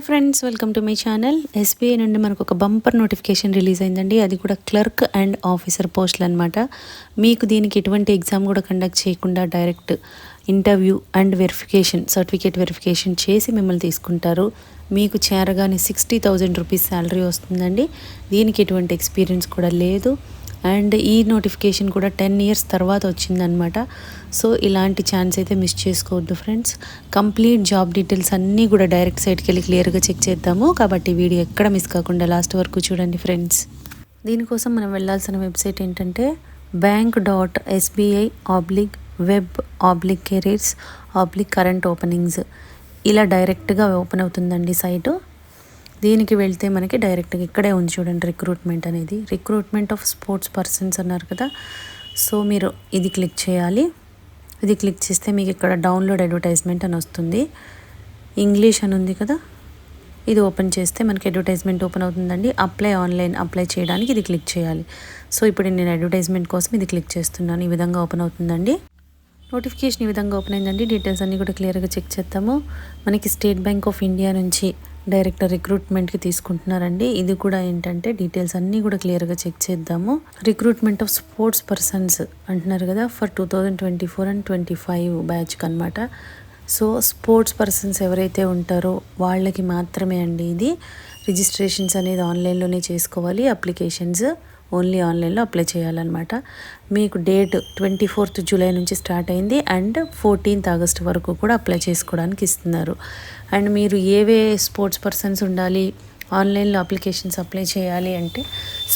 Hi friends welcome to my channel SBI నుండి మనకు ఒక బంపర్ నోటిఫికేషన్ రిలీజ్ అయిందండి. అది కూడా క్లర్క్ అండ్ ఆఫీసర్ పోస్టులు అనమాట మీకు దీనికి ఎటువంటి ఎగ్జామ్ కూడా కండక్ట్ చేయకుండా direct interview and verification certificate verification చేసి మిమ్మల్ని తీసుకుంటారు. మీకు చేరగానే సిక్స్టీ థౌజండ్ రూపీస్ శాలరీ వస్తుందండి. దీనికి ఎటువంటి ఎక్స్పీరియన్స్ కూడా లేదు. అండ్ ఈ నోటిఫికేషన్ కూడా టెన్ ఇయర్స్ తర్వాత వచ్చిందనమాట సో ఇలాంటి ఛాన్స్ అయితే మిస్ చేసుకోవద్దు ఫ్రెండ్స్. కంప్లీట్ జాబ్ డీటెయిల్స్ అన్నీ కూడా డైరెక్ట్ సైట్కి వెళ్ళి క్లియర్గా చెక్ చేద్దాము. కాబట్టి వీడియో ఎక్కడ మిస్ కాకుండా లాస్ట్ వరకు చూడండి ఫ్రెండ్స్. దీనికోసం మనం వెళ్ళాల్సిన వెబ్సైట్ ఏంటంటే bank dot SBI oblique web oblique careers oblique current openings ఇలా డైరెక్ట్గా ఓపెన్ అవుతుందండి సైటు. దీనికి వెళ్తే మనకి డైరెక్ట్గా ఇక్కడే ఉంది చూడండి రిక్రూట్మెంట్ అనేది. రిక్రూట్మెంట్ ఆఫ్ స్పోర్ట్స్ పర్సన్స్ అన్నారు కదా. సో మీరు ఇది క్లిక్ చేయాలి. ఇది క్లిక్ చేస్తే మీకు ఇక్కడ డౌన్లోడ్ అడ్వర్టైజ్మెంట్ అని వస్తుంది. ఇంగ్లీష్ అని ఉంది కదా. ఇది ఓపెన్ చేస్తే మనకి అడ్వర్టైజ్మెంట్ ఓపెన్ అవుతుందండి. అప్లై ఆన్లైన్ అప్లై చేయడానికి ఇది క్లిక్ చేయాలి. సో ఇప్పుడు నేను అడ్వర్టైజ్మెంట్ కోసం ఇది క్లిక్ చేస్తున్నాను. ఈ విధంగా ఓపెన్ అవుతుందండి. నోటిఫికేషన్ ఈ విధంగా ఓపెన్ అయిందండి. డీటెయిల్స్ అన్నీ కూడా క్లియర్గా చెక్ చేస్తాము మనకి స్టేట్ బ్యాంక్ ఆఫ్ ఇండియా నుంచి డైరెక్ట్ రిక్రూట్మెంట్కి తీసుకుంటున్నారండి. ఇది కూడా ఏంటంటే డీటెయిల్స్ అన్నీ కూడా క్లియర్గా చెక్ చేద్దాము. రిక్రూట్మెంట్ ఆఫ్ స్పోర్ట్స్ పర్సన్స్ అంటున్నారు కదా for two thousand twenty four and twenty five బ్యాచ్కి అనమాట సో స్పోర్ట్స్ పర్సన్స్ ఎవరైతే ఉంటారో వాళ్ళకి మాత్రమే అండి ఇది. రిజిస్ట్రేషన్స్ అనేది ఆన్లైన్లోనే చేసుకోవాలి అప్లికేషన్స్. ఓన్లీ ఆన్లైన్లో అప్లై చేయాలన్నమాట. మీకు డేట్ ట్వంటీ ఫోర్త్ జూలై నుంచి స్టార్ట్ అయింది అండ్ ఫోర్టీన్త్ ఆగస్ట్ వరకు కూడా అప్లై చేసుకోవడానికి ఇస్తున్నారు. అండ్ మీరు ఏవే స్పోర్ట్స్ పర్సన్స్ ఉండాలి ఆన్లైన్లో అప్లికేషన్స్ అప్లై చేయాలి అంటే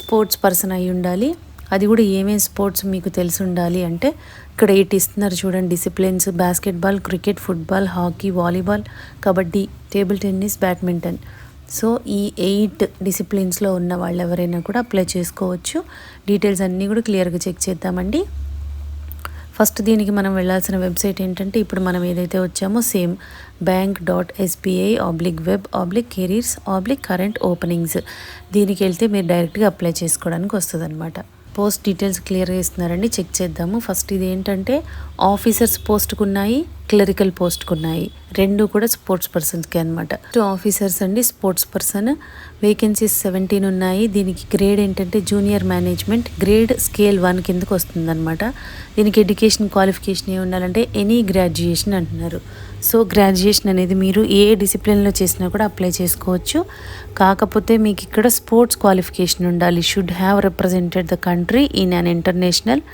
స్పోర్ట్స్ పర్సన్ అయి ఉండాలి. అది కూడా ఏమేమి స్పోర్ట్స్ మీకు తెలిసి ఉండాలి అంటే ఇక్కడ ఎయిట్ ఇస్తున్నారు చూడండి. Disciplines basketball cricket football hockey volleyball kabaddi table tennis badminton. So ఈ ఎయిట్ డిసిప్లిన్స్లో ఉన్న వాళ్ళు ఎవరైనా కూడా అప్లై చేసుకోవచ్చు. డీటెయిల్స్ అన్నీ కూడా క్లియర్గా చెక్ చేద్దామండి. ఫస్ట్ దీనికి మనం వెళ్ళాల్సిన వెబ్సైట్ ఏంటంటే ఇప్పుడు మనం ఏదైతే వచ్చామో same bank dot SBI oblique web oblique careers oblique current openings. దీనికి వెళ్తే మీరు డైరెక్ట్గా అప్లై చేసుకోవడానికి వస్తుంది అనమాట పోస్ట్ డీటెయిల్స్ క్లియర్గా ఇస్తున్నారండి చెక్ చేద్దాము. ఫస్ట్ ఇది ఏంటంటే ఆఫీసర్స్ పోస్ట్కున్నాయి. క్లరికల్ పోస్ట్కి ఉన్నాయి రెండు కూడా స్పోర్ట్స్ పర్సన్స్కి అనమాట టూ ఆఫీసర్స్ అండి స్పోర్ట్స్ పర్సన్. వేకెన్సీస్ సెవెంటీన్ ఉన్నాయి. దీనికి గ్రేడ్ ఏంటంటే junior management grade scale one కిందకు వస్తుందన్నమాట. దీనికి ఎడ్యుకేషన్ క్వాలిఫికేషన్ ఏ ఉండాలంటే ఎనీ గ్రాడ్యుయేషన్ అంటున్నారు. సో గ్రాడ్యుయేషన్ అనేది మీరు ఏ డిసిప్లిన్లో చేసినా కూడా అప్లై చేసుకోవచ్చు. కాకపోతే మీకు ఇక్కడ స్పోర్ట్స్ క్వాలిఫికేషన్ ఉండాలి. Should have represented the country in an international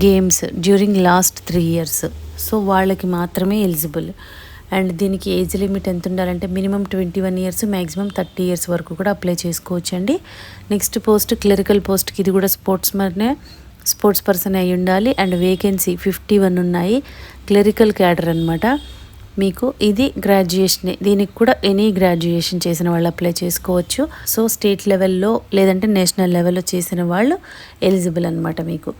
games during last three years so వాళ్ళకి మాత్రమే ఎలిజిబుల్ అండ్ దీనికి ఏజ్ లిమిట్ ఎంత ఉండాలంటే minimum twenty one years maximum thirty years వరకు కూడా అప్లై చేసుకోవచ్చు అండి నెక్స్ట్ పోస్ట్ క్లరికల్ పోస్ట్కి ఇది కూడా స్పోర్ట్స్ మనే స్పోర్ట్స్ పర్సన్ అయి ఉండాలి. అండ్ వేకెన్సీ ఫిఫ్టీ వన్ ఉన్నాయి. క్లరికల్ క్యాడర్ అనమాట మీకు ఇది గ్రాడ్యుయేషన్ దీనికి కూడా ఎనీ గ్రాడ్యుయేషన్ చేసిన వాళ్ళు అప్లై చేసుకోవచ్చు. సో స్టేట్ లెవెల్లో లేదంటే నేషనల్ లెవెల్లో చేసిన వాళ్ళు ఎలిజిబుల్ అనమాట మీకు.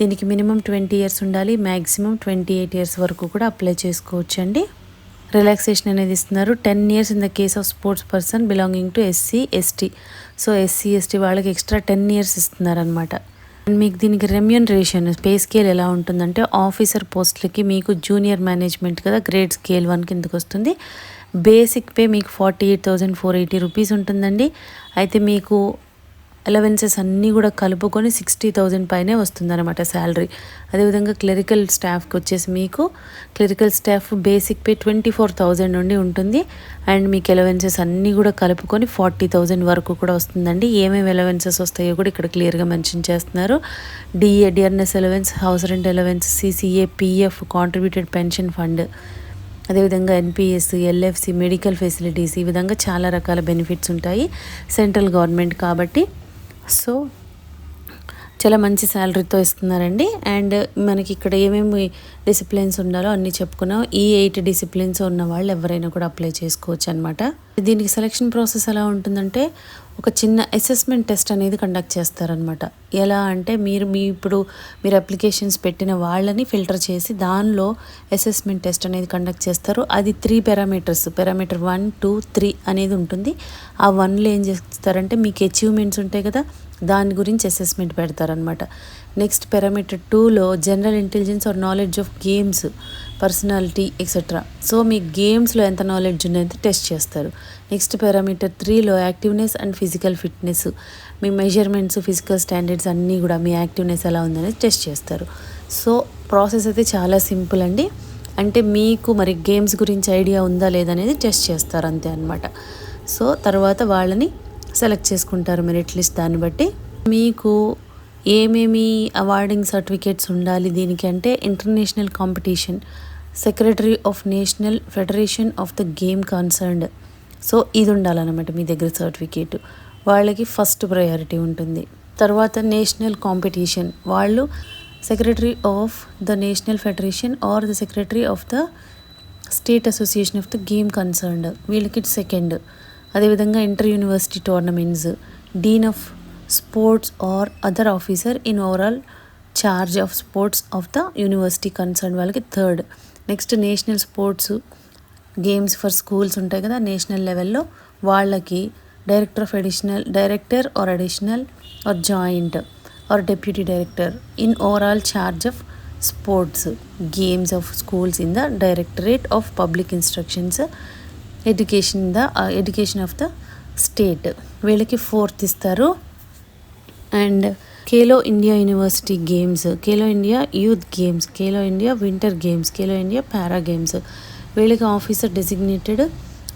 దీనికి మినిమం ట్వంటీ ఇయర్స్ ఉండాలి మ్యాక్సిమం ట్వంటీ ఎయిట్ ఇయర్స్ వరకు కూడా అప్లై చేసుకోవచ్చు అండి రిలాక్సేషన్ అనేది ఇస్తున్నారు. Ten years in the case of sports person belonging to SC ST. So SC ST వాళ్ళకి ఎక్స్ట్రా టెన్ ఇయర్స్ ఇస్తున్నారనమాట అండ్ మీకు దీనికి రెమ్యూనరేషన్ పే స్కేల్ ఎలా ఉంటుందంటే ఆఫీసర్ పోస్టులకి మీకు జూనియర్ మేనేజ్మెంట్ కదా గ్రేడ్ స్కేల్ వన్ కిందకు వస్తుంది. బేసిక్ పే మీకు forty eight thousand four eighty rupees ఉంటుందండి. అయితే మీకు అలవెన్సెస్ అన్నీ కూడా కలుపుకొని సిక్స్టీ థౌజండ్ పైనే వస్తుందన్నమాట శాలరీ అదేవిధంగా క్లరికల్ స్టాఫ్కి వచ్చేసి మీకు clerical staff basic pay twenty four thousand నుండి ఉంటుంది. అండ్ మీకు ఎలవెన్సెస్ అన్నీ కూడా కలుపుకొని ఫార్టీ థౌజండ్ వరకు కూడా వస్తుందండి. ఏమేమి ఎలవెన్సెస్ వస్తాయో కూడా ఇక్కడ క్లియర్గా మెన్షన్ చేస్తున్నారు. DA DRS allowance house rent allowance CCA PF contributed pension fund అదేవిధంగా ఎన్పిఎస్ ఎల్ఎఫ్సి మెడికల్ ఫెసిలిటీస్ ఈ విధంగా చాలా రకాల బెనిఫిట్స్ ఉంటాయి. సెంట్రల్ గవర్నమెంట్ కాబట్టి సో చాలా మంచి శాలరీతో ఇస్తున్నారండి. అండ్ మనకి ఇక్కడ ఏమేమి డిసిప్లిన్స్ ఉండాలో అన్నీ చెప్పుకున్నాం. ఈ ఎయిట్ డిసిప్లిన్స్ ఉన్న వాళ్ళు ఎవరైనా కూడా అప్లై చేసుకోవచ్చు అనమాట దీనికి సెలెక్షన్ ప్రాసెస్ ఎలా ఉంటుందంటే ఒక చిన్న అసెస్మెంట్ టెస్ట్ అనేది కండక్ట్ చేస్తారనమాట ఎలా అంటే మీరు మీ ఇప్పుడు మీరు అప్లికేషన్స్ పెట్టిన వాళ్ళని ఫిల్టర్ చేసి దానిలో అసెస్మెంట్ టెస్ట్ అనేది కండక్ట్ చేస్తారు. అది three parameters parameter one two three అనేది ఉంటుంది. ఆ వన్లో ఏం చేస్తారంటే మీకు అచీవ్మెంట్స్ ఉంటాయి కదా దాని గురించి అసెస్మెంట్ పెడతారనమాట నెక్స్ట్ పారామీటర్ టూలో general intelligence or knowledge of games personality etcetera so మీ గేమ్స్లో ఎంత నాలెడ్జ్ ఉన్నది టెస్ట్ చేస్తారు. నెక్స్ట్ పారామీటర్ త్రీలో యాక్టివ్నెస్ అండ్ ఫిజికల్ ఫిట్నెస్ మీ మెజర్మెంట్స్ ఫిజికల్ స్టాండర్డ్స్ అన్నీ కూడా మీ యాక్టివ్నెస్ ఎలా ఉందనేది టెస్ట్ చేస్తారు. సో ప్రాసెస్ అయితే చాలా సింపుల్ అండి. అంటే మీకు మరి గేమ్స్ గురించి ఐడియా ఉందా లేదనేది టెస్ట్ చేస్తారు అంతే అనమాట సో తర్వాత వాళ్ళని సెలెక్ట్ చేసుకుంటారు మెరిట్ లిస్ట్ దాన్ని బట్టి. మీకు ఏమేమి అవార్డింగ్ సర్టిఫికేట్స్ ఉండాలి దీనికి అంటే international competition secretary of national federation of the game concerned. So ఇది ఉండాలన్నమాట మీ దగ్గర సర్టిఫికేట్. వాళ్ళకి ఫస్ట్ ప్రయారిటీ ఉంటుంది. తర్వాత నేషనల్ కాంపిటీషన్. వాళ్ళు secretary of the national federation or the secretary of the state association of the game concerned. వీళ్ళకి second. అదేవిధంగా inter university tournaments. Dean of sports or other officer in overall charge of sports of the university concern వాళ్ళకి third next national sports games for schools ఉంటాయి కదా national లెవెల్లో వాళ్ళకి director of additional director or additional or joint or deputy director in overall charge of sports games of schools in the directorate of public instructions education the education of the state వీళ్ళకి fourth ఇస్తారు. And Khelo India university games Khelo India youth games Khelo India winter games Khelo India para games. వీళ్ళకి officer designated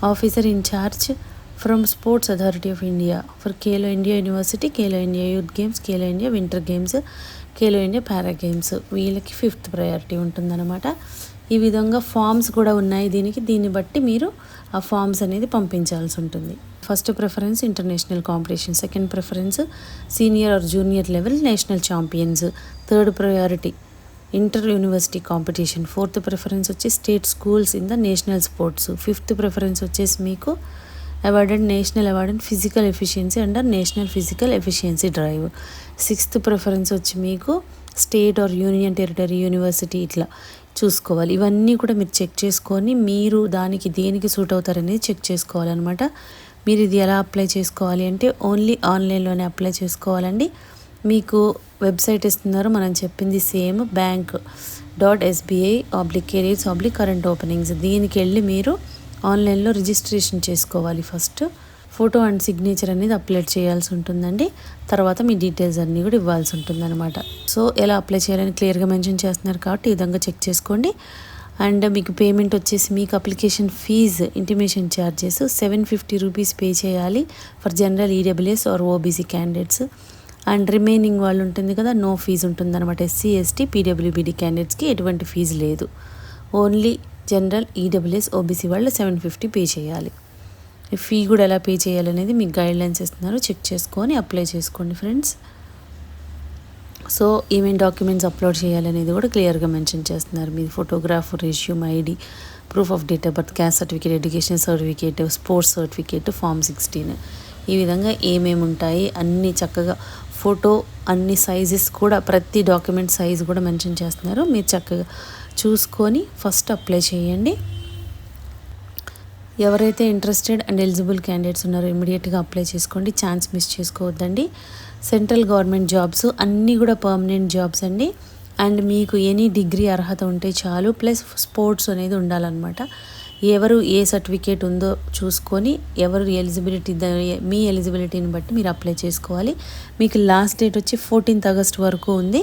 officer in charge from sports authority of India for Khelo India university Khelo India youth games Khelo India winter games Khelo India para games. వీళ్ళకి fifth priority ఉంటుందన్నమాట. ఈ విధంగా forms కూడా ఉన్నాయి దీనికి. దీన్ని బట్టి మీరు ఆ ఫామ్స్ అనేది పంపించాల్సి ఉంటుంది. First preference international competition second preference senior or junior level national champions third priority inter university competition fourth preference వచ్చి state schools in the national sports fifth preference వచ్చేసి మీకు awarded national award physical efficiency under national physical efficiency drive sixth preference వచ్చి మీకు state or union territory university ఇట్లా. చూసుకోవాలి. ఇవన్నీ కూడా మీరు చెక్ చేసుకొని మీరు దానికి దేనికి సూట్ అవుతారనేది చెక్ చేసుకోవాలన్నమాట. మీరు ఇది ఎలా అప్లై చేసుకోవాలి అంటే ఓన్లీ ఆన్లైన్లోనే అప్లై చేసుకోవాలండి. మీకు వెబ్సైట్ ఇస్తున్నారు మనం చెప్పింది same bank dot SBI oblique careers oblique current openings. దీనికి వెళ్ళి మీరు ఆన్లైన్లో రిజిస్ట్రేషన్ చేసుకోవాలి ఫస్ట్. ఫోటో అండ్ సిగ్నేచర్ అనేది అప్లోడ్ చేయాల్సి ఉంటుందండి. తర్వాత మీ డీటెయిల్స్ అన్నీ కూడా ఇవ్వాల్సి ఉంటుందన్నమాట. సో ఎలా అప్లై చేయాలని క్లియర్గా మెన్షన్ చేస్తున్నారు కాబట్టి ఈ విధంగా చెక్ చేసుకోండి. అండ్ మీకు పేమెంట్ వచ్చేసి మీకు application fee intimation charges seven fifty rupees pay చేయాలి for general EWS or OBC candidates. And remaining వాళ్ళు ఉంటుంది కదా నో ఫీజు ఉంటుంది అనమాట ఎస్సీ ఎస్టీ పీడబ్ల్యూబీడీ క్యాండిడేట్స్కి ఎటువంటి ఫీజు లేదు. ఓన్లీ జనరల్ ఈడబ్ల్యూఎస్ ఓబీసీ వాళ్ళు సెవెన్ ఫిఫ్టీ పే చేయాలి. ఫీ కూడా ఎలా పే చేయాలనేది మీకు గైడ్లైన్స్ ఇస్తున్నారు. చెక్ చేసుకొని అప్లై చేసుకోండి ఫ్రెండ్స్ సో ఏమేమి డాక్యుమెంట్స్ అప్లోడ్ చేయాలనేది కూడా క్లియర్గా మెన్షన్ చేస్తున్నారు. మీ photograph resume ID proof of date of birth caste certificate education certificate sports certificate form sixteen ఈ విధంగా ఏమేమి ఉంటాయి? అన్నీ చక్కగా ఫోటో అన్ని సైజెస్ కూడా ప్రతి డాక్యుమెంట్ సైజ్ కూడా మెన్షన్ చేస్తున్నారు. మీరు చక్కగా చూసుకొని ఫస్ట్ అప్లై చేయండి. ఎవరైతే ఇంట్రెస్టెడ్ అండ్ ఎలిజిబుల్ క్యాండిడేట్స్ ఉన్నారో ఇమీడియట్గా అప్లై చేసుకోండి. ఛాన్స్ మిస్ చేసుకోవద్దండి. సెంట్రల్ గవర్నమెంట్ జాబ్స్ అన్నీ కూడా పర్మనెంట్ జాబ్స్ అండి. అండ్ మీకు ఎనీ డిగ్రీ అర్హత ఉంటే చాలు. ప్లస్ స్పోర్ట్స్ అనేది ఉండాలన్నమాట. ఎవరు ఏ సర్టిఫికేట్ ఉందో చూసుకొని ఎవరు ఎలిజిబిలిటీ మీ ఎలిజిబిలిటీని బట్టి మీరు అప్లై చేసుకోవాలి. మీకు లాస్ట్ డేట్ వచ్చి ఫోర్టీన్త్ ఆగస్ట్ వరకు ఉంది.